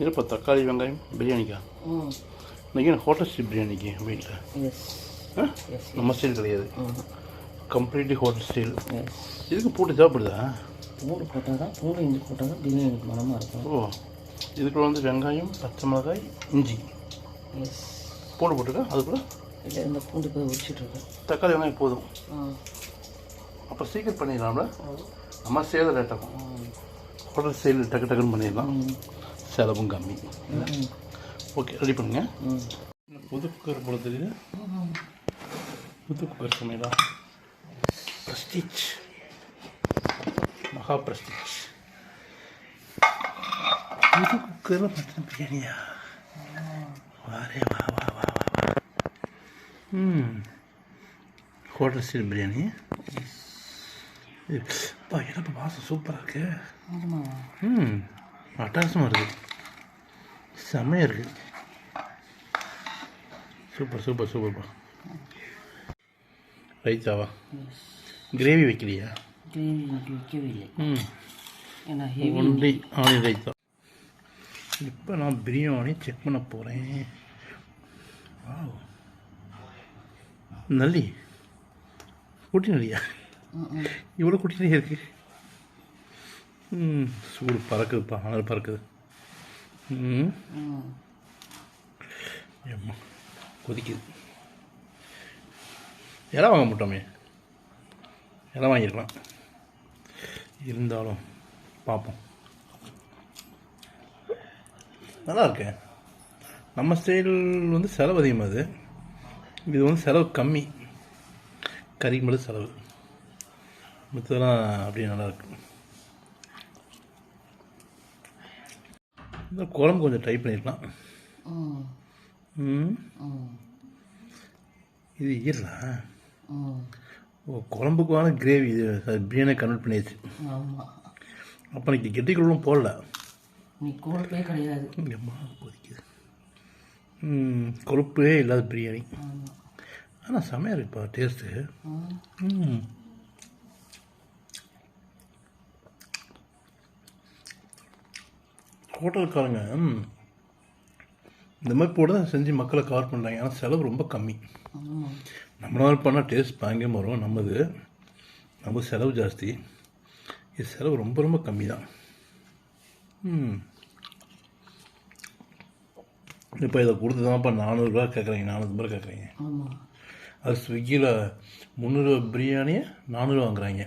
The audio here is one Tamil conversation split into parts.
இருப்பா தக்காளி வெங்காயம் பிரியாணிக்கா ம் இன்றைக்கி ஹோட்டல் ஸ்டைல் பிரியாணிக்கு வீட்டில் நம்ம ஸ்டைல் கிடையாது கம்ப்ளீட்லி ஹோட்டல் ஸ்டைல் இதுக்கு போட்டு தேவைப்படுதா பூண்டு போட்டால் தான் பூண்டு இஞ்சி போட்டால் தான் பிரியாணிக்கு மனமாக இருக்கும் ஓ இதுக்குள்ள வந்து வெங்காயம் பச்சை மிளகாய் இஞ்சி எஸ் பூண்டு போட்டுக்கா அது கூட இல்லை இந்த பூண்டு போய் உரிச்சிட்ருக்கேன் தக்காளி வெங்காயம் போதும் அப்போ சீக்கிரம் பண்ணிடலாம்ல நம்ம சேலை லேட் ஆகும் ம் ஹோட்டல் ஸ்டைல் டக்கு டக்குன்னு பண்ணிடலாம் ம் செலவும் கம்மி. ஓகே ரெடி பண்ணுங்க. ம். புது குக்கர் போட தெரியுது. புது குக்கர் சமையலா பிரஸ்டீஜ் மகா பிரஸ்டீஜ் புது குக்கரில் மட்டன் பிரியாணியா? வாரே வா வா வா வா வா. ம். Hotel style biryani. அப்பா எனக்கு வாசம் சூப்பராக இருக்கு. ம். அட்டகாசமாக இருக்குது செம்மையாக இருக்குது சூப்பர் சூப்பர் சூப்பர்ப்பா ரைத்தாவா? கிரேவி வைக்கலையா கிரேவி எனக்கு வைக்கவே இல்லை. ம். Only onion raita. இப்போ நான் பிரியாணி செக் பண்ண போகிறேன் நல்லி. குட்டி நல்லியா? இவ்வளோ குட்டி நல்லியா இருக்கு? ம் சூடு பறக்குதுப்பா அனல் பறக்குது. கொதிக்குது. இலை வாங்க மாட்டோமே. இலை வாங்கியிருக்கலாம். இருந்தாலும் பார்ப்போம். நல்லா இருக்கு. நம்ம ஸ்டைல் வந்து செலவு அதிகமாகுது இது வந்து செலவு கம்மி. கறி மட்டும் செலவு. மற்றதெல்லாம் அப்படியே நல்லாயிருக்கு இந்த குழம்பு கொஞ்சம் ட்ரை பண்ணியிருக்கலாம் இது ஈரலா ம் ஓ குழம்புக்கான கிரேவி இது பிரியாணி கன்வெர்ட் பண்ணியாச்சு. அப்போ இன்னைக்கு கெட்டிக்குள்ளும் போடல. நீ குழப்பே கிடையாது. கொதிக்குது. கொழுப்பே இல்லாத பிரியாணி. ஆனால் செமையாக இருக்குப்பா டேஸ்ட்டு ம். ம், இந்த மாதிரி போட்டு தான் செஞ்சு மக்களை கவர் பண்ணுறாங்க ஆனால் செலவு ரொம்ப கம்மி. நம்மளால் பண்ணால் டேஸ்ட் பயங்கரமாக வரும். நம்மது நம்ம செலவு ஜாஸ்தி. இது செலவு ரொம்ப ரொம்ப கம்மி தான் இப்போ இதை கொடுத்து தான்ப்பா நானூறுரூவா கேட்குறீங்க நானூறுபா கேட்குறீங்க அது ஸ்விக்கியில் முந்நூறுரூவா பிரியாணியை நானூறுரூவா வாங்குறாங்க.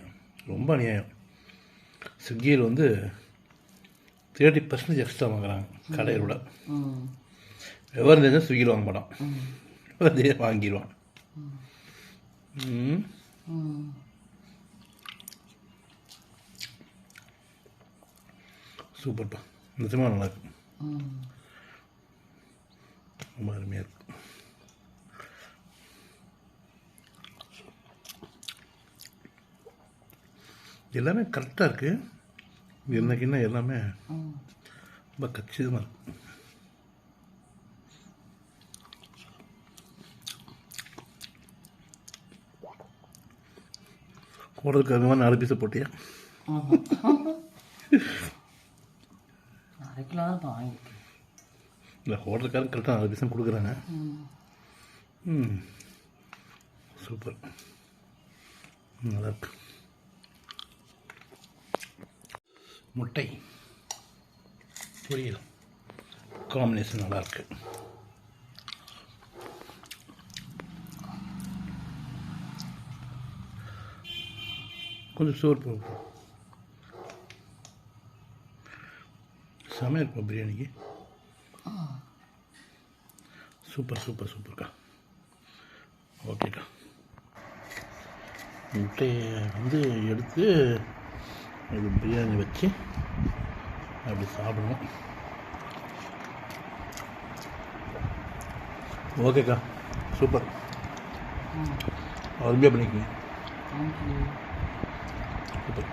ரொம்ப அநியாயம். ஸ்விக்கியில் வந்து தேர்ட்டி பர்சன்டேஜ் எக்ஸ்ட்ரா வாங்குறாங்க கடையை விட விவரம் தெரிஞ்சால் ஸ்விக்கியில் வாங்க மாட்டான் ம். அதே வாங்கிடுவான் சூப்பர்ப்பா. நிஜமாக நல்லா இருக்கு. ம் ரொம்ப அருமையாக இருக்கு. எல்லாமே கரெக்டாக இருக்குது என்னைக்கு என்ன எல்லாமே ரொம்ப கச்சிதமாக இருக்கு. போடுறதுக்கு அது மாதிரி நாலு பீஸை போட்டியா? இல்லை ஹோட்டலுக்காரங்க கரெக்டாக நாலு பீஸும் கொடுக்குறாங்க. ம். சூப்பர். நல்லா இருக்கு முட்டை. பொரியல். காம்பினேஷன் நல்லா இருக்கு கொஞ்சம் சோறு போகும் செமையாக இருக்கும் பிரியாணிக்கு. சூப்பர் சூப்பர் சூப்பர்க்கா. ஓகேக்கா. முட்டையை வந்து எடுத்து இது பிரியாணி வச்சு அப்படி சாப்பிடணும். ஓகேக்கா சூப்பர். அருமையாக பண்ணிக்கோங்க சூப்பர்.